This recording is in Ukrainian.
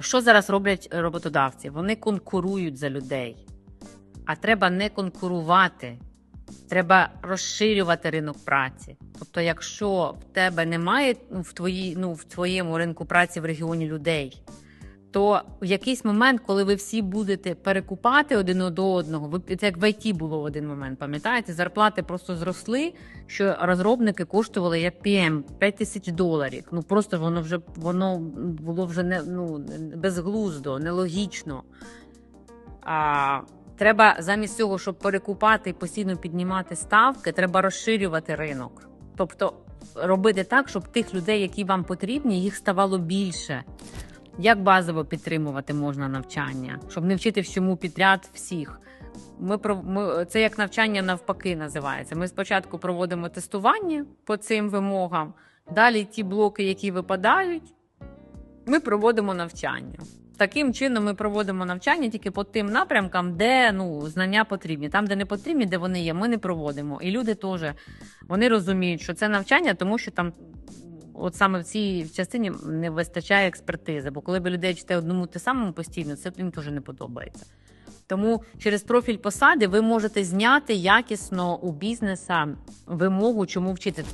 Що зараз роблять роботодавці? Вони конкурують за людей. А треба не конкурувати, треба розширювати ринок праці. Тобто, якщо в тебе немає ну, в, твої, ну, в твоєму ринку праці в регіоні людей, то в якийсь момент, коли ви всі будете перекупати один до одного, ви це як в ІТ було в один момент, пам'ятаєте? Зарплати просто зросли, що розробники коштували як PM 5 тисяч доларів. Ну просто воно вже воно було вже не ну безглуздо, нелогічно. А, треба замість цього, щоб перекупати і постійно піднімати ставки, треба розширювати ринок. Тобто робити так, щоб тих людей, які вам потрібні, їх ставало більше. Як базово підтримувати можна навчання, щоб не вчити всьому підряд всіх. Ми, ми це як навчання навпаки називається. Ми спочатку проводимо тестування по цим вимогам, далі ті блоки, які випадають, ми проводимо навчання. Таким чином ми проводимо навчання тільки по тим напрямкам, де ну, знання потрібні. Там, де не потрібні, де вони є, ми не проводимо. І люди теж вони розуміють, що це навчання, тому що там. От саме в цій частині не вистачає експертизи, бо коли ви людей вчите одному те самому постійно, це їм теж не подобається. Тому через профіль посади ви можете зняти якісно у бізнеса вимогу, чому вчити.